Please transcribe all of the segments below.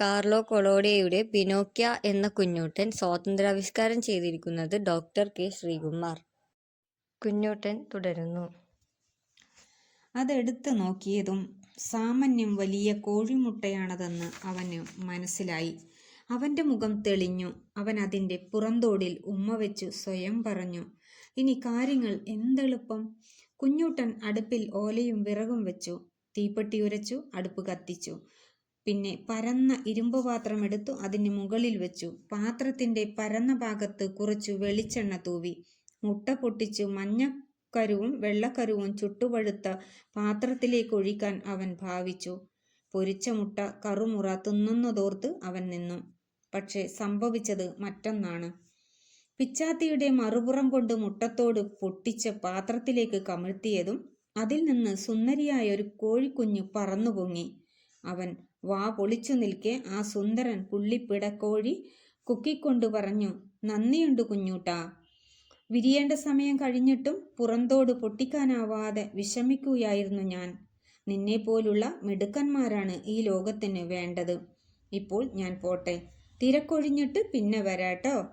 Carlo കൊളോഡിയയുടെ പിനോക്യ എന്ന കുഞ്ഞൂട്ടൻ സ്വാതന്ത്ര്യാവിഷ്കാരം ചെയ്തിരിക്കുന്നത് doctor K Sreekumar. Kunjoottan തുടരുന്നു. അതെടുത്തു നോക്കിയതും സാമാന്യം വലിയ കോഴിമുട്ടയാണതെന്ന് അവന് മനസ്സിലായി. അവന്റെ മുഖം തെളിഞ്ഞു. അവൻ അതിന്റെ പുറന്തോടിൽ ഉമ്മ വെച്ചു സ്വയം പറഞ്ഞു. ഇനി കാര്യങ്ങൾ എന്തെളുപ്പം. കുഞ്ഞൂട്ടൻ അടുപ്പിൽ ഓലയും വിറകും വെച്ചു. തീപ്പെട്ടി ഉരച്ചു. അടുപ്പ് കത്തിച്ചു. പിന്നെ പരന്ന ഇരുമ്പ് ഇരുമ്പുപാത്രമെടുത്തു അതിന് മുകളിൽ വെച്ചു. പാത്രത്തിന്റെ പരന്ന ഭാഗത്ത് കുറച്ചു വെളിച്ചെണ്ണ തൂവി. മുട്ട പൊട്ടിച്ചു മഞ്ഞക്കരുവും വെള്ളക്കരുവും ചുട്ടുപഴുത്ത പാത്രത്തിലേക്ക് ഒഴിക്കാൻ അവൻ ഭാവിച്ചു. പൊരിച്ച മുട്ട കറുമുറ തിന്നുന്നതോർത്ത് അവൻ നിന്നു. പക്ഷെ സംഭവിച്ചത് മറ്റൊന്നാണ്. പിച്ചാത്തിയുടെ മറുപുറം കൊണ്ട് മുട്ടത്തോട് പൊട്ടിച്ച പാത്രത്തിലേക്ക് കമിഴ്ത്തിയതും അതിൽ നിന്ന് സുന്ദരിയായ ഒരു കോഴിക്കുഞ്ഞ് പറന്നുപൊങ്ങി. അവൻ വാ പൊളിച്ചു നിൽക്കെ ആ സുന്ദരൻ പുള്ളിപ്പിടക്കോഴി കുക്കിക്കൊണ്ട് പറഞ്ഞു നന്ദിയുണ്ട് കുഞ്ഞൂട്ടാ. വിരിയേണ്ട സമയം കഴിഞ്ഞിട്ടും പുറന്തോട് പൊട്ടിക്കാനാവാതെ വിഷമിക്കുകയായിരുന്നു ഞാൻ. നിന്നെപ്പോലുള്ള മിടുക്കന്മാരാണ് ഈ ലോകത്തിന് വേണ്ടത്. ഇപ്പോൾ ഞാൻ പോട്ടെ. തിരക്കൊഴിഞ്ഞിട്ട് പിന്നെ വരാട്ടോ.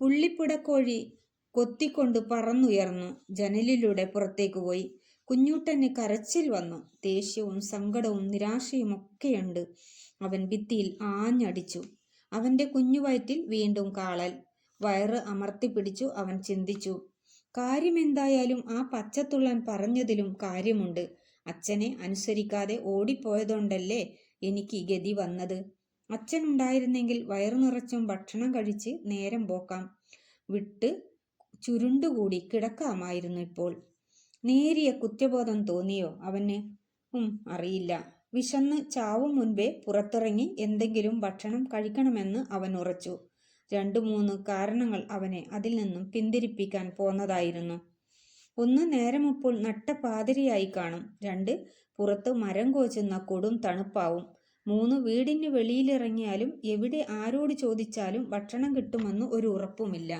പുള്ളിപ്പിടക്കോഴി കൊത്തിക്കൊണ്ട് പറന്നുയർന്നു. ജനലിലൂടെ പുറത്തേക്ക് പോയി. കുഞ്ഞൂട്ടന് കരച്ചിൽ വന്നു. ദേഷ്യവും സങ്കടവും നിരാശയും ഒക്കെയുണ്ട് അവൻ ഭിത്തിയിൽ ആഞ്ഞടിച്ചു. അവന്റെ കുഞ്ഞുവയറ്റിൽ വീണ്ടും കാളൽ. വയറ് അമർത്തിപ്പിടിച്ചു അവൻ ചിന്തിച്ചു. കാര്യമെന്തായാലും ആ പച്ചത്തുള്ളൻ പറഞ്ഞതിലും കാര്യമുണ്ട്. അച്ഛനെ അനുസരിക്കാതെ ഓടിപ്പോയതുകൊണ്ടല്ലേ എനിക്ക് ഗതി വന്നത്. അച്ഛനുണ്ടായിരുന്നെങ്കിൽ വയറുനിറച്ചും ഭക്ഷണം കഴിച്ച് നേരം പോക്കാം. വിട്ട് ചുരുണ്ടുകൂടി കിടക്കാമായിരുന്നു ഇപ്പോൾ. നേരിയ കുറ്റബോധം തോന്നിയോ അവന്? ഉം അറിയില്ല. വിശന്ന് ചാവും മുൻപേ പുറത്തിറങ്ങി എന്തെങ്കിലും ഭക്ഷണം കഴിക്കണമെന്ന് അവൻ ഉറച്ചു. രണ്ടു മൂന്ന് കാരണങ്ങൾ അവനെ അതിൽ നിന്നും പിന്തിരിപ്പിക്കാൻ പോന്നതായിരുന്നു. ഒന്ന് നേരമിപ്പോൾ നട്ടപാതിരിയായി കാണും. രണ്ട് പുറത്ത് മരം കോച്ചുന്ന കൊടും തണുപ്പാവും. മൂന്ന് വീടിന് വെളിയിലിറങ്ങിയാലും എവിടെ ആരോട് ചോദിച്ചാലും ഭക്ഷണം കിട്ടുമെന്ന് ഒരു ഉറപ്പുമില്ല.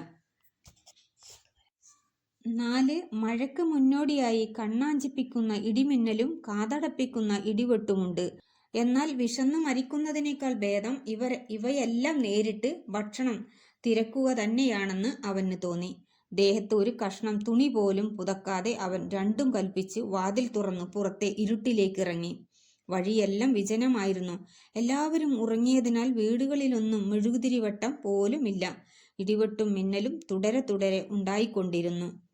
നാല് മഴയ്ക്ക് മുന്നോടിയായി കണ്ണാഞ്ചിപ്പിക്കുന്ന ഇടിമിന്നലും കാതടപ്പിക്കുന്ന ഇടിവെട്ടുമുണ്ട്. എന്നാൽ വിശന്ന് മരിക്കുന്നതിനേക്കാൾ ഭേദം ഇവർ ഇവയെല്ലാം നേരിട്ട് ഭക്ഷണം തിരക്കുക തന്നെയാണെന്ന് അവന് തോന്നി. ദേഹത്ത് ഒരു കഷ്ണം തുണി പോലും പുതക്കാതെ അവൻ രണ്ടും കൽപ്പിച്ച് വാതിൽ തുറന്നു പുറത്തെ ഇരുട്ടിലേക്ക് ഇറങ്ങി വഴിയെല്ലാം വിജനമായിരുന്നു. എല്ലാവരും ഉറങ്ങിയതിനാൽ വീടുകളിലൊന്നും മെഴുകുതിരിവട്ടം പോലുമില്ല. ഇടിവെട്ടും മിന്നലും തുടരെ തുടരെ ഉണ്ടായിക്കൊണ്ടിരുന്നു.